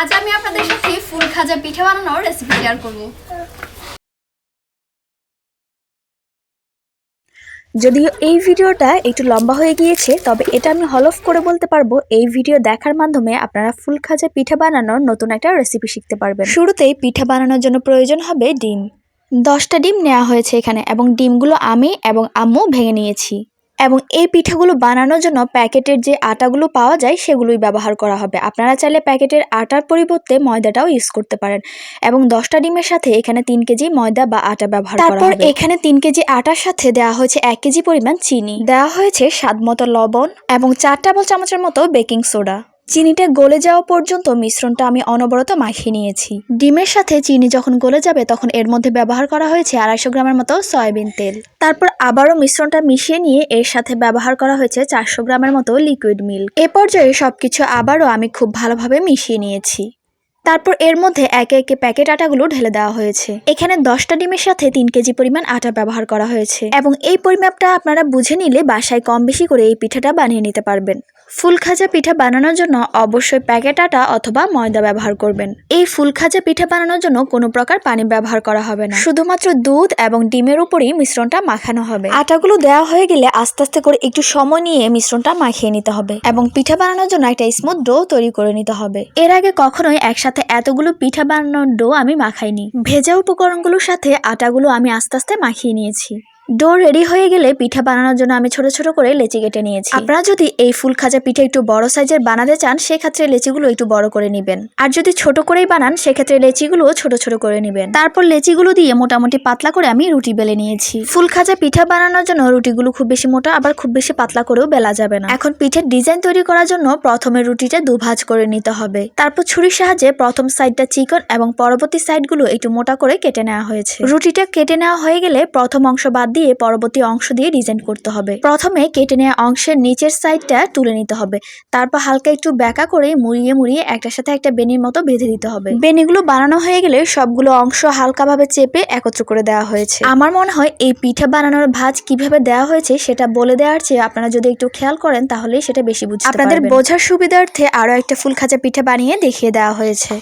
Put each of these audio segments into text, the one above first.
আজ আমি আপনাদের সাথে ফুল খাজা পিঠা বানানোর রেসিপি শেয়ার করব। যদিও এই ভিডিওটা একটু লম্বা হয়ে গিয়েছে, তবে এটা আমি হলফ করে বলতে পারব, এই ভিডিও দেখার মাধ্যমে আপনারা ফুল খাজা পিঠা বানানোর নতুন একটা রেসিপি শিখতে পারবেন। শুরুতেই পিঠা বানানোর জন্য প্রয়োজন হবে ডিম। দশটা ডিম নেওয়া হয়েছে এখানে, এবং ডিমগুলো আমি এবং আম্মু ভেঙে নিয়েছি। এবং এই পিঠাগুলো বানানোর জন্য প্যাকেটের যে আটাগুলো পাওয়া যায় সেগুলোই ব্যবহার করা হবে। আপনারা চাইলে প্যাকেটের আটার পরিবর্তে ময়দাটাও ইউজ করতে পারেন এবং দশটা ডিমের সাথে এখানে তিন কেজি ময়দা বা আটা ব্যবহার করা তারপর এখানে তিন কেজি আটার সাথে দেওয়া হয়েছে এক কেজি পরিমাণ চিনি। দেওয়া হয়েছে স্বাদ মতো লবণ এবং চার টেবিল চামচের মতো বেকিং সোডা। চিনিটা গলে যাওয়া পর্যন্ত মিশ্রণটা আমি অনবরত মাখিয়ে নিয়েছি। ডিমের সাথে চিনি যখন গলে যাবে তখন এর মধ্যে ব্যবহার করা হয়েছে আড়াইশো গ্রামের মতো সয়াবিন তেল। তারপর আবারও মিশ্রণটা মিশিয়ে নিয়ে এর সাথে ব্যবহার করা হয়েছে চারশো গ্রামের মতো লিকুইড মিল্ক। এ পর্যায়ে সবকিছু আবারও আমি খুব ভালোভাবে মিশিয়ে নিয়েছি। তারপর এর মধ্যে একে একে প্যাকেট আটাগুলো ঢেলে দেওয়া হয়েছে। এখানে দশটা ডিমের সাথে তিন কেজি পরিমাণ আটা ব্যবহার করা হয়েছে। এবং এই পরিমাপটা আপনারা বুঝে নিলে বাসায় কম বেশি করে এই পিঠাটা বানিয়ে নিতে পারবেন। ফুল খাজা পিঠা বানানোর জন্য অবশ্যই প্যাকেট আটা অথবা ময়দা ব্যবহার করবেন। এই ফুল খাজা পিঠা বানানোর জন্য কোনো প্রকার পানি ব্যবহার করা হবে না। শুধুমাত্র দুধ এবং ডিমের উপরেই মিশ্রণটা মাখানো হবে। আটাগুলো দেওয়া হয়ে গেলে আস্তে আস্তে করে একটু সময় নিয়ে মিশ্রণটা মাখিয়ে নিতে হবে এবং পিঠা বানানোর জন্য একটা স্মুথ ডো তৈরি করে নিতে হবে। এর আগে কখনোই একসাথে এতগুলো পিঠা বানানোর ডো আমি মাখাইনি। ভেজা উপকরণগুলোর সাথে আটাগুলো আমি আস্তে আস্তে মাখিয়ে নিয়েছি। ডো রেডি হয়ে গেলে পিঠা বানানোর জন্য আমি ছোট ছোট করে লেচি কেটে নিয়েছি। আপনারা যদি এই ফুল খাজা পিঠা একটু বড় সাইজের বানাতে চান, সেক্ষেত্রে লেচিগুলো একটু বড় করে নেবেন। আর যদি ছোট করেই বানান, সেক্ষেত্রে লেচিগুলো ছোট ছোট করে নেবেন। তারপর লেচিগুলো দিয়ে মোটামুটি পাতলা করে আমি রুটি বেলে নিয়েছি। ফুল খাজা পিঠা বানানোর জন্য রুটিগুলো খুব বেশি মোটা, আবার খুব বেশি পাতলা করেও বেলা যাবে না। এখন পিঠের ডিজাইন তৈরি করার জন্য প্রথমে রুটিটা দুভাজ করে নিতে হবে। তারপর ছুরির সাহায্যে প্রথম সাইডটা চিকন এবং পরবর্তী সাইডগুলো একটু মোটা করে কেটে নেওয়া হয়েছে। রুটিটা কেটে নেওয়া হয়ে গেলে প্রথম অংশ বাদ দিয়ে পরবর্তী অংশ দিয়ে ডিজাইন করতে হবে। প্রথমে কেটে নেওয়া অংশের নিচের সাইডটা তুলে নিতে হবে। তারপর হালকা একটু ব্যাকা করে মুড়িয়ে মুড়িয়ে একটার সাথে একটা বেনির মতো বেঁধে দিতে হবে। বেনিগুলো বানানো হয়ে গেলে সবগুলো অংশ হালকাভাবে চেপে একত্র করে দেওয়া হয়েছে। আমার মনে হয় এই পিঠা বানানোর ভাজ কীভাবে দেওয়া হয়েছে সেটা বলে দেওয়ার চেয়ে আপনারা যদি একটু খেয়াল করেন তাহলে সেটা বেশি বুঝতে আপনাদের বোঝার সুবিধার্থে আরও একটা ফুল খাঁচা পিঠা বানিয়ে দেখিয়ে দেওয়া হয়েছে।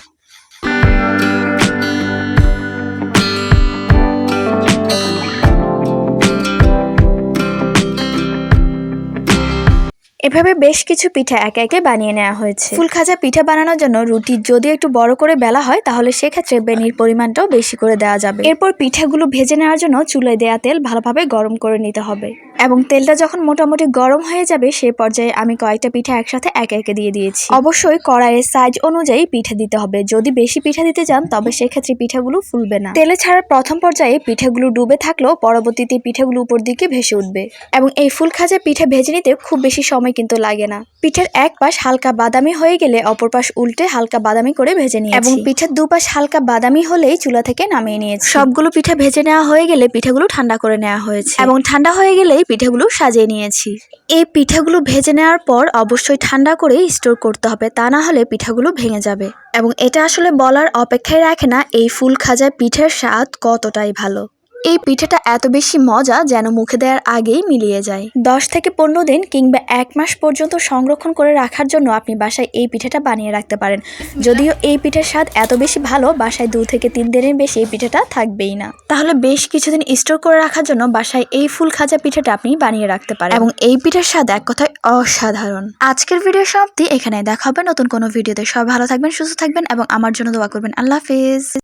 এভাবে বেশ কিছু পিঠা একে একে বানিয়ে নেওয়া হয়েছে। ফুল খাজা পিঠা বানানোর জন্য রুটি যদি একটু বড় করে বেলা হয়, তাহলে সেক্ষেত্রে বেনির পরিমাণটাও বেশি করে দেওয়া যাবে। এরপর পিঠাগুলো ভেজে নেওয়ার জন্য চুলায় দেওয়া তেল ভালোভাবে গরম করে নিতে হবে। এবং তেলটা যখন মোটামুটি গরম হয়ে যাবে, সে পর্যায়ে আমি কয়েকটা পিঠা একসাথে একে একে দিয়ে দিয়েছি। অবশ্যই কড়াইয়ের সাইজ অনুযায়ী পিঠা দিতে হবে। যদি বেশি পিঠা দিতে চান, তবে সেক্ষেত্রে পিঠাগুলো ফুলবে না। তেলে ছাড়ার প্রথম পর্যায়ে পিঠাগুলো ডুবে থাকলেও পরবর্তীতে পিঠাগুলো উপর দিকে ভেসে উঠবে। এবং এই ফুল খাজা পিঠা ভেজে নিতে খুব বেশি সময় কিন্তু লাগে না। পিঠের এক পাশ হালকা বাদামি হয়ে গেলে অপর পাশ উল্টে হালকা বাদামি করে ভেজে নিয়ে এবং পিঠের দুপাশ হালকা বাদামি হলেই চুলা থেকে নামিয়ে নিয়েছি। সবগুলো পিঠা ভেজে নেওয়া হয়ে গেলে পিঠাগুলো ঠান্ডা করে নেওয়া হয়েছে। এবং ঠান্ডা হয়ে গেলেই পিঠাগুলো সাজিয়ে নিয়েছি। এই পিঠাগুলো ভেজে নেওয়ার পর অবশ্যই ঠান্ডা করে স্টোর করতে হবে তা না হলে পিঠাগুলো ভেঙে যাবে। এবং এটা আসলে বলার অপেক্ষায় রাখে না এই ফুল খাজা পিঠের স্বাদ কতটাই ভালো। এই পিঠাটা এত বেশি মজা যেন মুখে দেওয়ার আগেই মিলিয়ে যায়। দশ থেকে পনেরো দিন কিংবা এক মাস পর্যন্ত সংরক্ষণ করে রাখার জন্য আপনি বাসায় এই পিঠাটা বানিয়ে রাখতে পারেন। যদিও এই পিঠার স্বাদ এত বেশি ভালো বাসায় দু থেকে তিন দিনের বেশি এই পিঠাটা থাকবেই না। তাহলে বেশ কিছুদিন স্টোর করে রাখার জন্য বাসায় এই ফুল খাজা পিঠাটা আপনি বানিয়ে রাখতে পারেন। এবং এই পিঠার স্বাদ এক কথায় অসাধারণ। আজকের ভিডিও সমাপ্তি এখানে দেখা হবে নতুন কোনো ভিডিওতে। সব ভালো থাকবেন সুস্থ থাকবেন এবং আমার জন্য দোয়া করবেন। আল্লাহ হাফিজ।